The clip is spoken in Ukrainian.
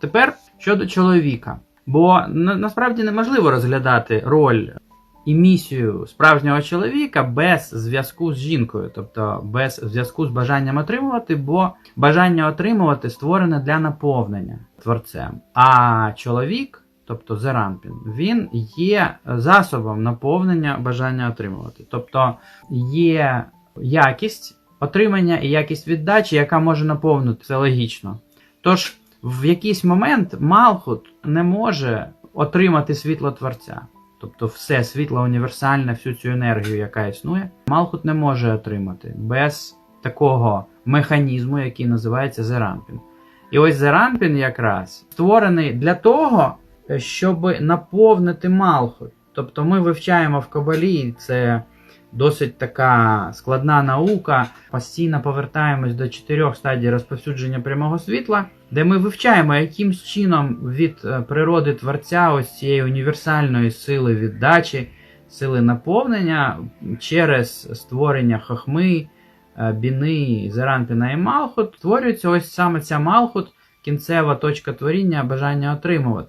Тепер щодо чоловіка. Бо на, насправді неможливо розглядати роль і місію справжнього чоловіка без зв'язку з жінкою, тобто без зв'язку з бажанням отримувати, бо бажання отримувати створене для наповнення творцем. А чоловік, тобто Зеранпін, він є засобом наповнення бажання отримувати. Тобто є якість отримання і якість віддачі, яка може наповнити це логічно. Тож в якийсь момент Малхут не може отримати світло Творця. Тобто все світло універсальне, всю цю енергію, яка існує, Малхут не може отримати без такого механізму, який називається Зерампін. І ось Зерампін якраз створений для того, щоб наповнити Малхут. Тобто ми вивчаємо в Кабалі, це досить така складна наука. Постійно повертаємось до чотирьох стадій розповсюдження прямого світла, де ми вивчаємо, яким чином від е, природи творця ось цієї універсальної сили віддачі, сили наповнення через створення хохми, е, біни, Зеранпіна і Малхут створюється ось саме ця Малхут, кінцева точка творіння бажання отримувати.